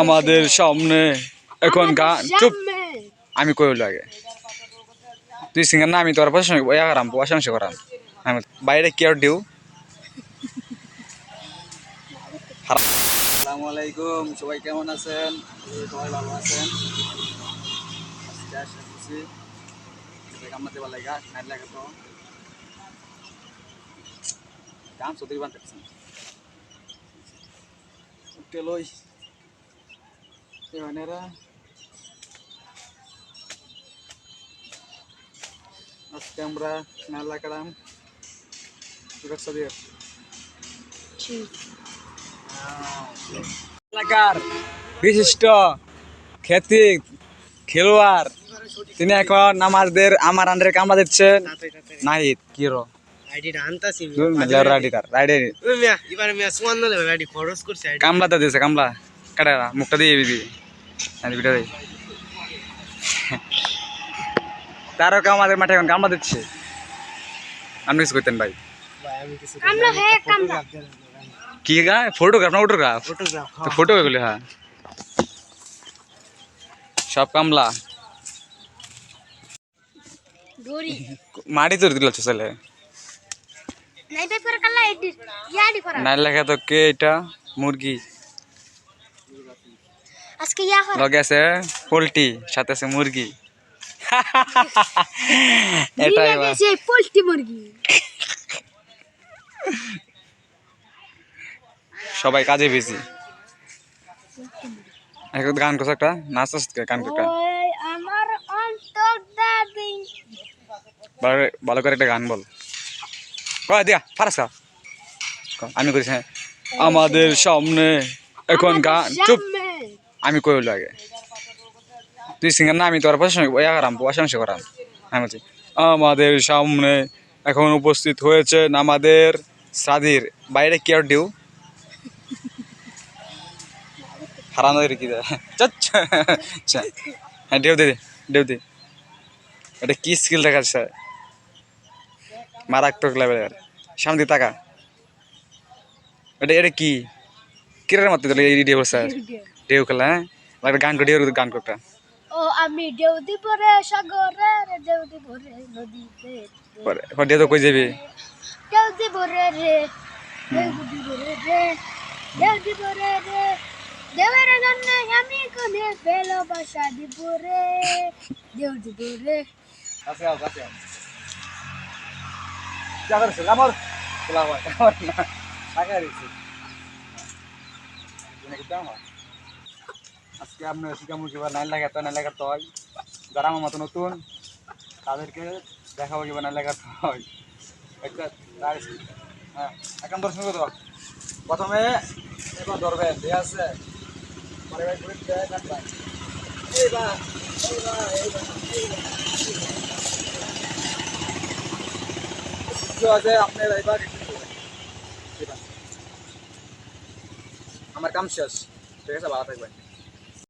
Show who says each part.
Speaker 1: আমাদের সামনে এখন গান চুপ। আমি কই হলো আগে? তুই সিঙ্গার না আমি তোর প্রশংসা ইয়া করাম প্রশংসা করাম। আমি বাইরে কেয়ার আর দিও আসসালামু আলাইকুম সবাই কেমন আছেন? সবাই ভালো আছেন? লাগা লাগা তো। কাম বানতেছেন উঠতে এবানেরা আজকে আমরা মেলা কাড়াম সুরক্ষা এলাকার বিশিষ্ট খ্যাতি খেলোয়াড় তিনি এখন আমাদের আমার আন্ডারে কামলা দিচ্ছেন নাহিদ কি রো
Speaker 2: আইডিটা আনতাছি
Speaker 1: রাইডার রাইডার
Speaker 2: মিয়া এবারে মিয়া সুমান নলে আইডি খরচ করছে আইডি
Speaker 1: কামলা দিয়েছে কামলা। কাটা মুখটা দিয়ে দিবি হ্যাঁ দিবিটা দিই তারও আমাদের মাঠে এখন কামলা দিচ্ছে আপনি কিছু করতেন ভাই
Speaker 2: ভাই আমি কিছু
Speaker 3: কামলা হে কামলা
Speaker 1: কি গা ফটোগ্রাফ না ফটোগ্রাফ
Speaker 2: ফটোগ্রাফ
Speaker 1: তো ফটো এগুলি হ্যাঁ সব কামলা মাটি তোর দিল ছেলে
Speaker 3: নাই বে করে কালা এডি ইয়াডি করা
Speaker 1: নাই লেখা তো কে এটা মুরগি
Speaker 3: আজকে ইয়া করা
Speaker 1: লগে আছে পোলট্রি সাথে আছে মুরগি। এটাই
Speaker 3: সেই মুরগি।
Speaker 1: সবাই কাজে বেশি এখন গান করছে একটা নাচ আছে গান করতে
Speaker 3: আমার অন্তর দাদি
Speaker 1: ভালো করে- ভালো করে একটা গান বল। কয় দিয়া ফারাস কা আমি করিস হ্যাঁ। আমাদের সামনে এখন গান চুপ। আমি কই হলো আগে? তুই সিঙ্গার না, আমি তোর প্রশংসা করাম প্রশংসা করাম আমি বলছি, আমাদের সামনে এখন উপস্থিত হয়েছেন আমাদের সাদির। বাইরে কি আর দিও হারানো রেখে দেয় চাচ্ছা আচ্ছা হ্যাঁ দেও দে দেও দে এটা কি স্কিল দেখাচ্ছে মারাত্মক লেভেলের সামনে তাকা। এটা এটা কি? কিরের মতো দিল এই ডেউ স্যার? ডেউ খেলা হ্যাঁ? একটা গান করে ডেউ গান করটা
Speaker 3: ও আমি দেউদি পরে সাগরে রে দেউদি পরে নদীতে
Speaker 1: পরে পরে ডেউ তো কই যাবি?
Speaker 3: দেউদি পরে রে দেউদি পরে রে দেউদি পরে রে দেবের জন্য আমি কোনে পেল বাসা দিব রে দেউদি পরে
Speaker 1: কাছে আও কাছে আও। যা করছিস আমার খোলা হয় আমার না। টাকা দিছি। আজকে আপনার শিকামুখী বা নাইন লাগাতে নাইন লাগাতে হয় যারা আমার মতো নতুন তাদেরকে দেখাবো কিবা নাইন লাগাতে হয় একটা দাঁড়িয়েছি হ্যাঁ এখন দর্শন করতে প্রথমে এবার ধরবেন ঠিক আছে পরে এবার ঘুরে দিয়ে কাটবেন এইবার এইবার এইবার সূর্য আছে আপনার এবার একটু করবেন। এবার। আমার কাম শেষ ঠিক আছে ভালো থাকবেন